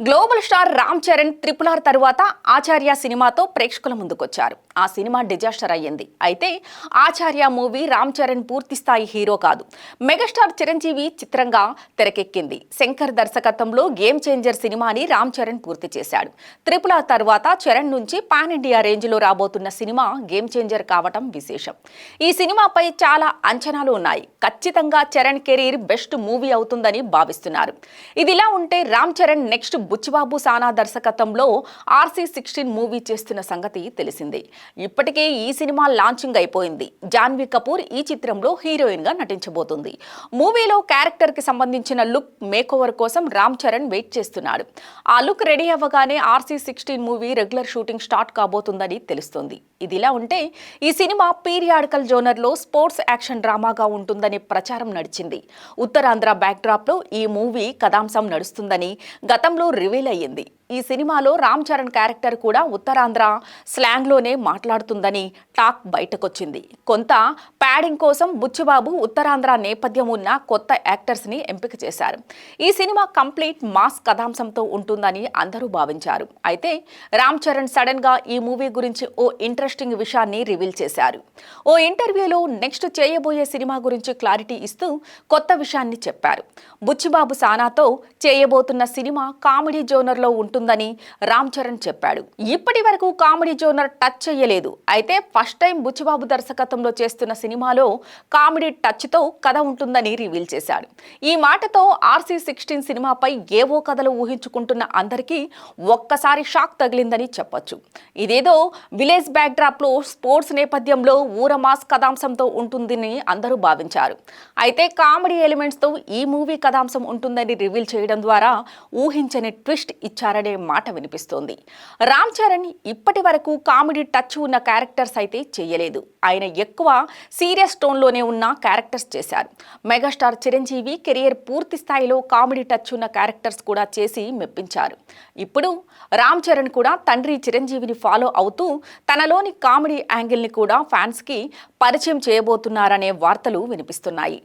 Global star Ram Charan triple R తరువాత ఆచార్య సినిమాతో ప్రేక్షకుల ముందుకొచ్చారు. ఆ సినిమా డిజాస్టర్ అయ్యింది. అయితే ఆచార్య మూవీ రామ్ చరణ్ పూర్తి స్థాయి హీరో కాదు. మెగాస్టార్ చిరంజీవి చిత్రంగా తెరకెక్కింది. శంకర్ దర్శకత్వంలో గేమ్ చేంజర్ సినిమాని రామ్ చరణ్ పూర్తి చేశాడు. త్రిపుల తర్వాత చరణ్ నుంచి పాన్ ఇండియా రేంజ్లో రాబోతున్న సినిమా గేమ్ చేంజర్ కావటం విశేషం. ఈ సినిమాపై చాలా అంచనాలు ఉన్నాయి. ఖచ్చితంగా చరణ్ కెరీర్ బెస్ట్ మూవీ అవుతుందని భావిస్తున్నారు. ఇదిలా ఉంటే రామ్ చరణ్ నెక్స్ట్ బుచ్చిబాబు సానా దర్శకత్వంలో ఆర్సీ సిక్స్టీన్ మూవీ చేస్తున్న సంగతి తెలిసిందే. ఇప్పటికే ఈ సినిమా లాంచింగ్ అయిపోయింది. జాన్వీ కపూర్ ఈ చిత్రంలో హీరోయిన్గా నటించబోతుంది. మూవీలో క్యారెక్టర్కి సంబంధించిన లుక్ మేకోవర్ కోసం రామ్ చరణ్ వెయిట్ చేస్తున్నాడు. ఆ లుక్ రెడీ అవ్వగానే RC sixteen movie regular shooting start కాబోతుందని తెలుస్తుంది. ఇదిలా ఉంటే ఈ సినిమా పీరియాడికల్ జోనర్లో స్పోర్ట్స్ యాక్షన్ డ్రామాగా ఉంటుందనే ప్రచారం నడిచింది. ఉత్తరాంధ్ర బ్యాక్డ్రాప్లో ఈ మూవీ కథాంశం నడుస్తుందని గతంలో రివీల్ అయ్యింది. ఈ సినిమాలో రామ్ చరణ్ క్యారెక్టర్ కూడా ఉత్తరాంధ్ర స్లాంగ్లోనే మాట్లాడుతుందని టాక్ బయటకొచ్చింది. కొంత ప్యాడింగ్ కోసం బుచ్చిబాబు ఉత్తరాంధ్ర నేపథ్యం ఉన్న కొత్త యాక్టర్స్ని ఎంపిక చేశారు. ఈ సినిమా కంప్లీట్ మాస్ కథాంశంతో ఉంటుందని అందరూ భావించారు. అయితే రామ్ చరణ్ సడన్గా ఈ మూవీ గురించి ఓ ఇంట్రెస్టింగ్ విషయాన్ని రివీల్ చేశారు. ఓ ఇంటర్వ్యూలో నెక్స్ట్ చేయబోయే సినిమా గురించి క్లారిటీ ఇస్తూ కొత్త విషయాన్ని చెప్పారు. బుచ్చిబాబు సానాతో చేయబోతున్న సినిమా కామెడీ జోనర్లో ఉంటుందని రామ్ చరణ్ చెప్పాడు. ఇప్పటి వరకు కామెడీ జోనర్ టచ్ చేయలేదు. అయితే ఫస్ట్ టైం బుచ్చిబాబు దర్శకత్వంలో చేస్తున్న సినిమాలో కామెడీ టచ్తో కథ ఉంటుందని రివీల్ చేశాడు. ఈ మాటతో ఆర్సీ సిక్స్టీన్ సినిమాపై ఏవో కథలు ఊహించుకుంటున్న అందరికీ ఒక్కసారి షాక్ తగిలిందని చెప్పొచ్చు. ఇదేదో విలేజ్ బ్యాక్డ్రాప్లో స్పోర్ట్స్ నేపథ్యంలో ఊరమాస్ కథాంశంతో ఉంటుందని అందరూ భావించారు. అయితే కామెడీ ఎలిమెంట్స్తో ఈ మూవీ కథాంశం ఉంటుందని రివీల్ చేయడం ద్వారా ఊహించని ట్విస్ట్ ఇచ్చారనే మాట వినిపిస్తోంది. రామ్ చరణ్ ఇప్పటి వరకు కామెడీ టచ్ ఉన్న క్యారెక్టర్స్ అయితే చేయలేదు. ఆయన ఎక్కువ సీరియస్ టోన్లోనే ఉన్న క్యారెక్టర్స్ చేశారు. మెగాస్టార్ చిరంజీవి కెరియర్ పూర్తి స్థాయిలో కామెడీ టచ్ ఉన్న క్యారెక్టర్స్ కూడా చేసి మెప్పించారు. ఇప్పుడు రామ్ చరణ్ కూడా తండ్రి చిరంజీవిని ఫాలో అవుతూ తనలోని కామెడీ యాంగిల్ని కూడా ఫ్యాన్స్కి పరిచయం చేయబోతున్నారనే వార్తలు వినిపిస్తున్నాయి.